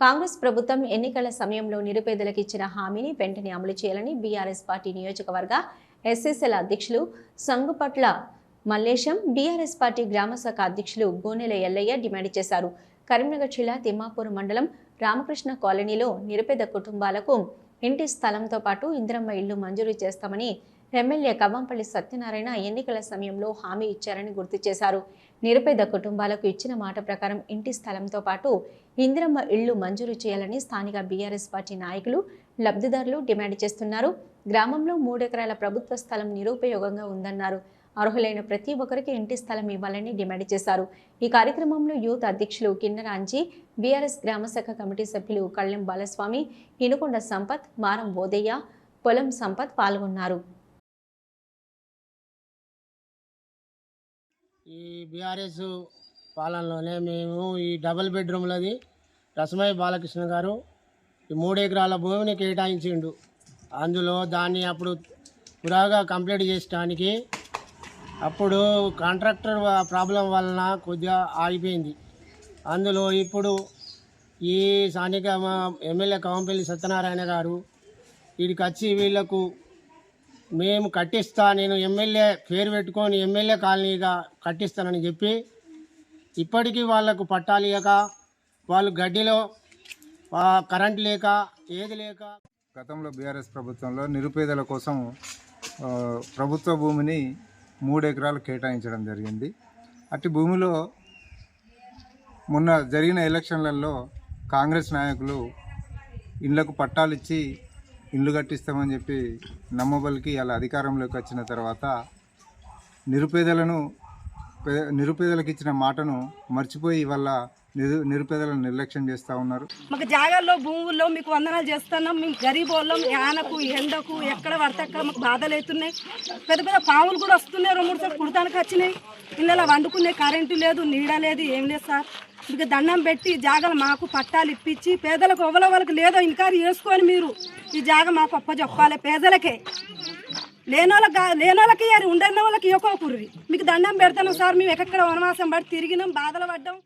కాంగ్రెస్ ప్రభుత్వం ఎన్నికల సమయంలో నిరుపేదలకు ఇచ్చిన హామీని వెంటనే అమలు చేయాలని బీఆర్ఎస్ పార్టీ నియోజకవర్గ ఎస్ఎస్ఎల్ అధ్యక్షులు సంగుపట్ల మల్లేశం బీఆర్ఎస్ పార్టీ గ్రామ శాఖ అధ్యక్షులు గోనెల ఎల్లయ్య డిమాండ్ చేశారు. కరీంనగర్ జిల్లా తిమ్మాపూర్ మండలం రామకృష్ణ కాలనీలో నిరుపేద కుటుంబాలకు ఇంటి స్థలంతో పాటు ఇందిరమ్మ ఇల్లు మంజూరు చేస్తామని ఎమ్మెల్యే కవ్వంపల్లి సత్యనారాయణ ఎన్నికల సమయంలో హామీ ఇచ్చారని గుర్తు చేశారు. నిరుపేద కుటుంబాలకు ఇచ్చిన మాట ప్రకారం ఇంటి స్థలంతో పాటు ఇందిరమ్మ ఇళ్ళు మంజూరు చేయాలని స్థానిక బీఆర్ఎస్ పార్టీ నాయకులు లబ్ధిదారులు డిమాండ్ చేస్తున్నారు. గ్రామంలో మూడెకరాల ప్రభుత్వ స్థలం నిరుపయోగంగా ఉందన్నారు. అర్హులైన ప్రతి ఒక్కరికి ఇంటి స్థలం ఇవ్వాలని డిమాండ్ చేశారు. ఈ కార్యక్రమంలో యూత్ అధ్యక్షులు కిన్నరాంజీ బీఆర్ఎస్ గ్రామశాఖ కమిటీ సభ్యులు కళ్ళెం బాలస్వామి ఇనుకొండ సంపత్ మారం బోదయ్య పొలం సంపత్ పాల్గొన్నారు. ఈ బీఆర్ఎస్ పాలనలోనే మేము ఈ డబుల్ బెడ్రూమ్లది రసమయ్య బాలకృష్ణ గారు ఈ మూడు ఎకరాల భూమిని కేటాయించిండు. అందులో దాన్ని అప్పుడు పురాగా కంప్లీట్ చేసడానికి అప్పుడు కాంట్రాక్టర్ ప్రాబ్లం వలన కొద్దిగా ఆగిపోయింది. అందులో ఇప్పుడు ఈ స్థానిక మా ఎమ్మెల్యే కవంపల్లి సత్యనారాయణ గారు వీడికి వచ్చి వీళ్ళకు మేము కట్టిస్తా నేను ఎమ్మెల్యే పేరు పెట్టుకొని ఎమ్మెల్యే కాలనీగా కట్టిస్తానని చెప్పి ఇప్పటికీ వాళ్ళకు పట్టాలు వాళ్ళు గడ్డిలో ఆ, కరెంట్ లేక ఏది లేక. గతంలో బీఆర్ఎస్ ప్రభుత్వంలో నిరుపేదల కోసం ప్రభుత్వ భూమిని మూడు ఎకరాలు కేటాయించడం జరిగింది. అట్టి భూమిలో మొన్న జరిగిన ఎలక్షన్లలో కాంగ్రెస్ నాయకులు ఇళ్ళకు పట్టాలిచ్చి ఇల్లు కట్టిస్తామని చెప్పి నమ్మబలికి అలా అధికారంలోకి వచ్చిన తర్వాత నిరుపేదలను పే- నిరుపేదలకు ఇచ్చిన మాటను మర్చిపోయి వల్ల నిరు నిరుపేదలను నిర్లక్ష్యం చేస్తూ ఉన్నారు. మాకు జాగాల్లో భూముల్లో మీకు వందనాలు చేస్తున్నాం. మేము గరీబ్ వాళ్ళం. యానకు ఎండకు ఎక్కడ పడితే అక్కడ మాకు బాధలు అవుతున్నాయి. పెద్ద పెద్ద పాములు కూడా వస్తున్నాయి. రెండు మూడు సార్లు కుడతానికి వచ్చినాయి. ఇళ్ళలో వండుకునే కరెంటు లేదు నీడ లేదు ఏం లేదు సార్. ఇక దండం పెట్టి ఈ మాకు పట్టాలు ఇప్పించి పేదలకు ఎవల వాళ్ళకి లేదో ఇన్కారీ చేసుకొని మీరు. ఈ జాగ మాకు అప్ప చెప్పాలి పేదలకే. లేనోళ్ళకి లేనోళ్ళకి ఉండని వాళ్ళకి ఇవ్వకోకూరి మీకు దండం పెడతాను సార్ మేము ఎక్కడ వనవాసం పడి తిరిగినాం బాధలు పడ్డాం.